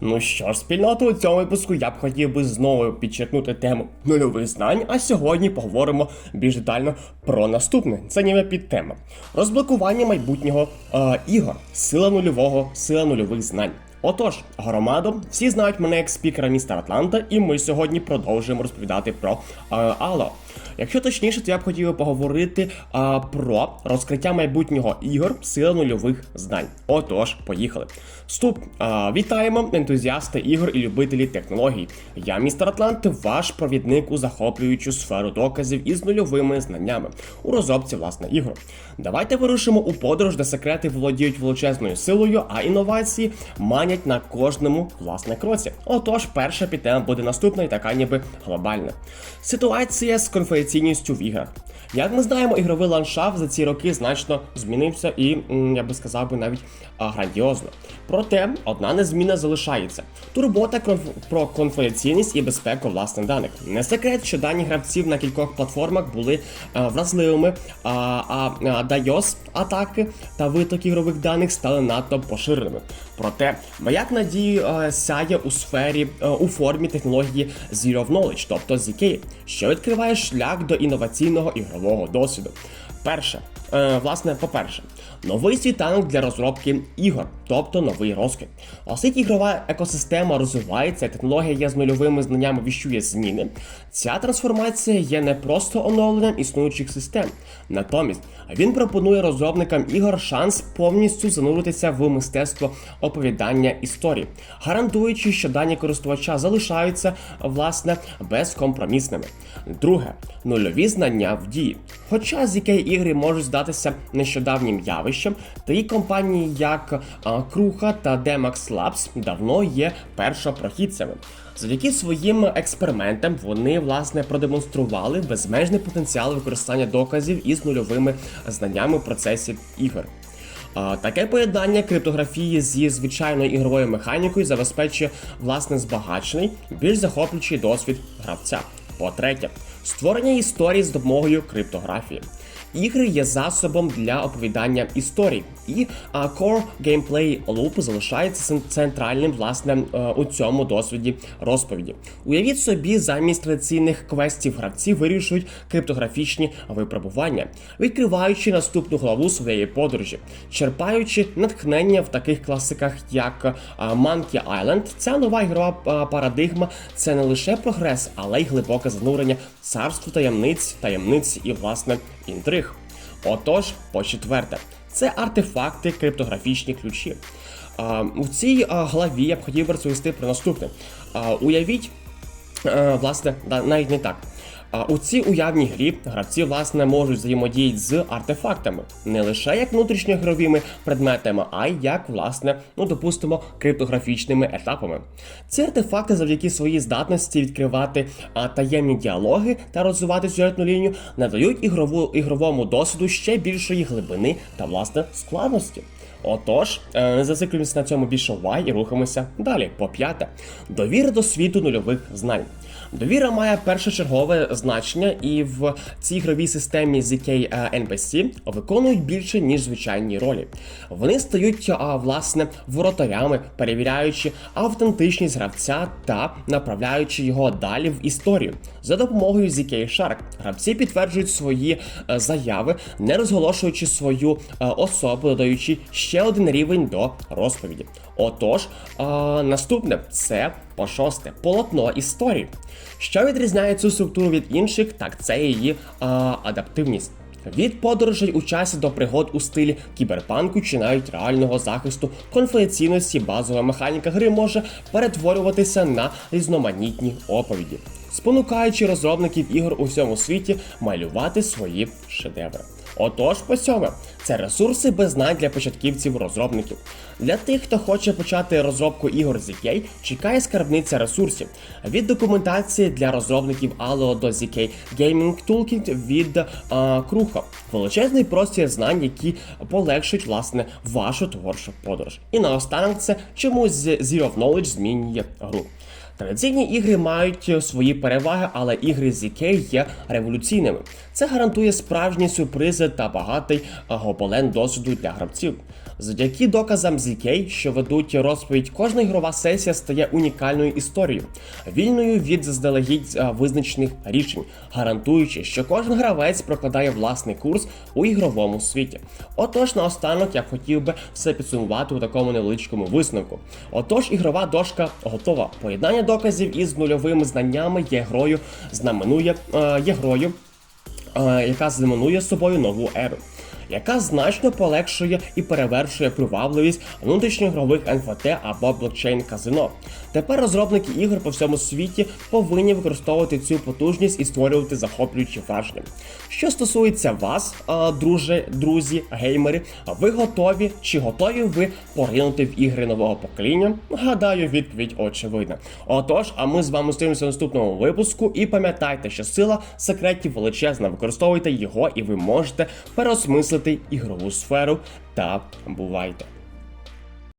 Ну що ж, спільнота у цьому випуску я б хотів би знову підчеркнути тему нульових знань, а сьогодні поговоримо більш детально про наступне. Це ніби підтема. Розблокування майбутнього е, ігор, сила нульового, сила нульових знань. Отож, громадо, всі знають мене як спікера міста Атланта, і ми сьогодні продовжуємо розповідати про е, Ало. Якщо точніше, то я б хотів поговорити а, про розкриття майбутнього ігор сила нульових знань. Отож, поїхали. Вступ, а, вітаємо, ентузіасти ігор і любителі технологій. Я, містер Атлант, ваш провідник у захоплюючу сферу доказів із нульовими знаннями у розробці власне ігор. Давайте вирушимо у подорож, де секрети володіють величезною силою, а інновації манять на кожному власне кроці. Отож, перша підтема буде наступна і така ніби глобальна. Ситуація з конфіденційністю в іграх. Як ми знаємо, ігровий ландшафт за ці роки значно змінився і, я би сказав би, навіть грандіозно. Проте одна незмінна залишається: турбота про конфіденційність і безпеку власних даних. Не секрет, що дані гравців на кількох платформах були вразливими, а, DDoS атаки та виток ігрових даних стали надто поширеними. Проте маяк надії сяє у сфері у формі технології Zero Knowledge, тобто ZK, що відкриває шлях до інноваційного ігрового досвіду. Перше, е, власне, по-перше, новий світанок для розробки ігор, тобто новий розквіт. Оскільки ігрова екосистема розвивається, технологія є з нульовими знаннями віщує зміни. Ця трансформація є не просто оновленням існуючих систем. Натомість він пропонує розробникам ігор шанс повністю зануритися в мистецтво оповідання історії, гарантуючи, що дані користувача залишаються власне безкомпромісними. Друге нульові знання в дії. Хоча з ZK ігри можуть здатися нещодавнім явищем, такі компанії, як Круха та Demax Labs давно є першопрохідцями. Завдяки своїм експериментам вони власне продемонстрували безмежний потенціал використання доказів із нульовими знаннями в процесі ігор. Таке поєднання криптографії зі звичайною ігровою механікою забезпечує власне збагачений, більш захоплюючий досвід гравця. По-третє, створення історії з допомогою криптографії. Ігри є засобом для оповідання історій, і а, Core Gameplay Loop залишається центральним власне е, у цьому досвіді розповіді. Уявіть собі, замість традиційних квестів гравці вирішують криптографічні випробування, відкриваючи наступну главу своєї подорожі, черпаючи натхнення в таких класиках, як а, Monkey Island. Ця нова ігрова парадигма це не лише прогрес, але й глибоке занурення в царство таємниць, таємниць і власне інтриг. Отож, по четверте, це артефакти криптографічні ключі. У цій главі я б хотів розповісти про наступне. Уявіть, е, власне, навіть не так. У цій уявній грі гравці власне можуть взаємодіяти з артефактами не лише як внутрішньоігровими предметами, а й як власне, ну допустимо, криптографічними етапами. Ці артефакти завдяки своїй здатності відкривати таємні діалоги та розвивати сюжетну лінію надають ігрову, ігровому досвіду ще більшої глибини та власне складності. Отож, е, не зациклюємося на цьому більше уваги і рухаємося далі. По п'яте, довіра до світу нульових знань. Довіра має першочергове значення, і в цій ігровій системі ZK е, NPC виконують більше ніж звичайні ролі. Вони стають а, власне воротарями, перевіряючи автентичність гравця та направляючи його далі в історію. За допомогою ZK Shark гравці підтверджують свої е, заяви, не розголошуючи свою е, особу, додаючи ще один рівень до розповіді. Отож, е, наступне це по шосте полотно історії. Що відрізняє цю структуру від інших, так це її е, адаптивність. Від подорожей у часі до пригод у стилі кіберпанку чи навіть реального захисту конфіденційності базова механіка гри може перетворюватися на різноманітні оповіді, спонукаючи розробників ігор у всьому світі малювати свої шедеври. Отож, по сьоме, це ресурси без знань для початківців розробників. Для тих, хто хоче почати розробку ігор ZK, чекає скарбниця ресурсів від документації для розробників Allo до ZK Gaming Toolkit від а, Круха. Величезний простір знань, які полегшують власне вашу творчу подорож. І наостанок це чомусь Zero Knowledge змінює гру. Традиційні ігри мають свої переваги, але ігри ZK є революційними. Це гарантує справжні сюрпризи та багатий гополен гобелен досвіду для гравців. Завдяки доказам ZK, що ведуть розповідь, кожна ігрова сесія стає унікальною історією, вільною від заздалегідь визначених рішень, гарантуючи, що кожен гравець прокладає власний курс у ігровому світі. Отож, наостанок я б хотів би все підсумувати у такому невеличкому висновку. Отож, ігрова дошка готова. Поєднання доказів із нульовими знаннями є грою, знаменує е, є грою, е, яка знаменує собою нову еру. Яка значно полегшує і перевершує привабливість внутрішньоігрових НФТ або блокчейн казино. Тепер розробники ігор по всьому світі повинні використовувати цю потужність і створювати захоплюючі враження. Що стосується вас, друже, друзі, геймери, ви готові чи готові ви поринути в ігри нового покоління? Гадаю, відповідь очевидна. Отож, а ми з вами зустрінемося в наступному випуску. І пам'ятайте, що сила секретів величезна. Використовуйте його, і ви можете переосмислити ігрову сферу та бувайте.